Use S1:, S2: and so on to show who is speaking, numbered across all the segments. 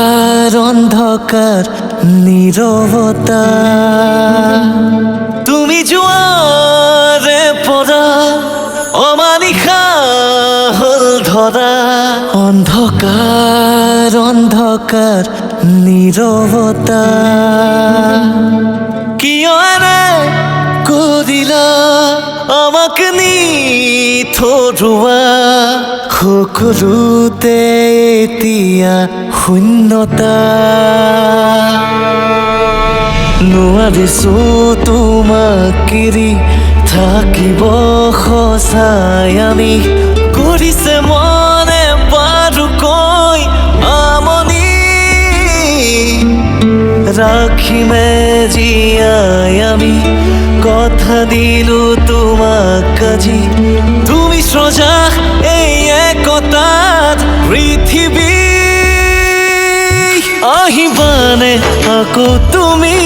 S1: অন্ধকার অন্ধকার নীরবতা। তুমি জোয়ারে পড়া, অমানিখা হল ধরা। অন্ধকার অন্ধকার নীরবতা। কিয় এনে কৰিলা আমাক নি থৰুৱা সকলোতে এতিয়া শূন্যতা। নোৱাৰিছো তোমাক কিৰি থাকিব সঁচাই আমি। কৰিছে মনে বাৰুকৈ আমনি। রাখিমে জিয়াই আমি, কথা দিলু তোমাক আজি। তুমি সোজা আহিবানে আকৌ তুমি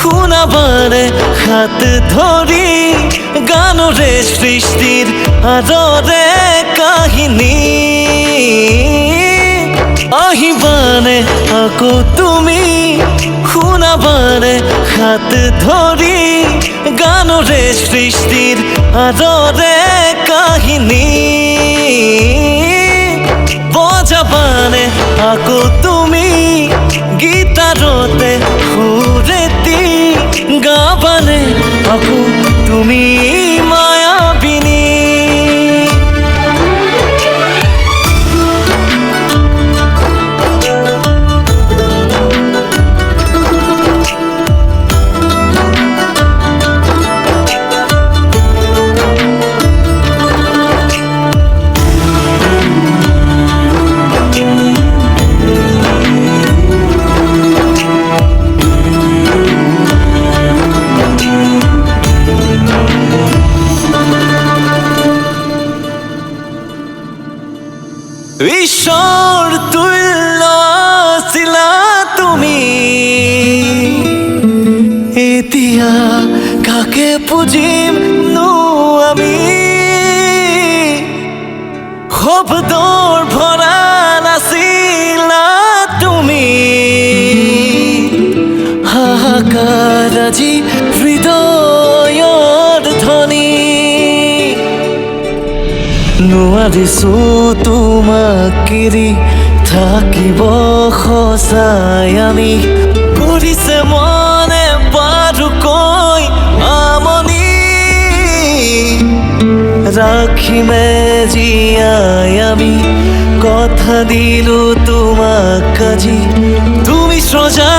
S1: শুনাবানে হাত ধৰি গানৰে সৃষ্টিৰ আদৰে কাহিনী আহিবানে আকৌ তুমি শুনাবানে হাত ধৰি গানৰে সৃষ্টিৰ আদৰে কাহিনী বজাবানে আকৌ তুমি ঈশ্বৰ তুল্য আছিলা তুমি। এতিয়া কাকে পুজিম নো আমি? শব্দৰ ভৰা নাছিলা নোৱাৰিছো তোমাক কিৰি থাকিব সঁচাই আমি। কৰিছে মনে বাৰুকৈ আমনি। ৰাখিমে জীয়াই আমি কথা দিলো তোমাক আজি। তুমি সোজা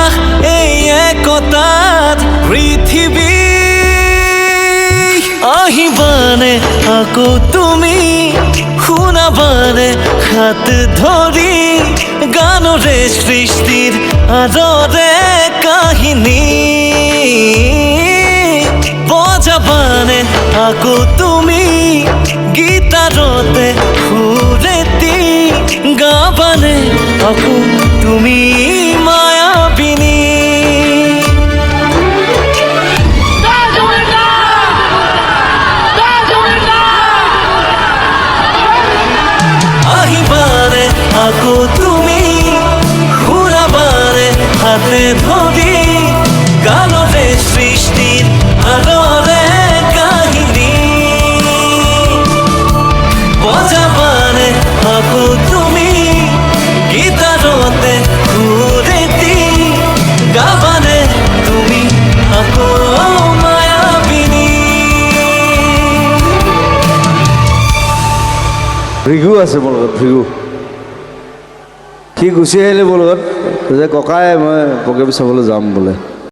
S1: এই একতাত পৃথিৱী আহিবানে আকো তুমি শুনাবানে হাত ধৰি গানৰে সৃষ্টিৰ আদরে কাহিনী। বজাবানে আকো তুমি আকৌ তুমি শুনাবানে হাতে ধৰি গানৰে সৃষ্টিৰ আদৰে কাহিনী। বজাবানে আকৌ তুমি গীতাৰতে সুৰেতি গাবানে তুমি মায়াবিনী।
S2: ভৃগু আছে মোৰ ভৃগু। সি গুচি আহিলে লগত যে ককাই মই প্ৰগ্ৰেম চাবলৈ যাম বোলে।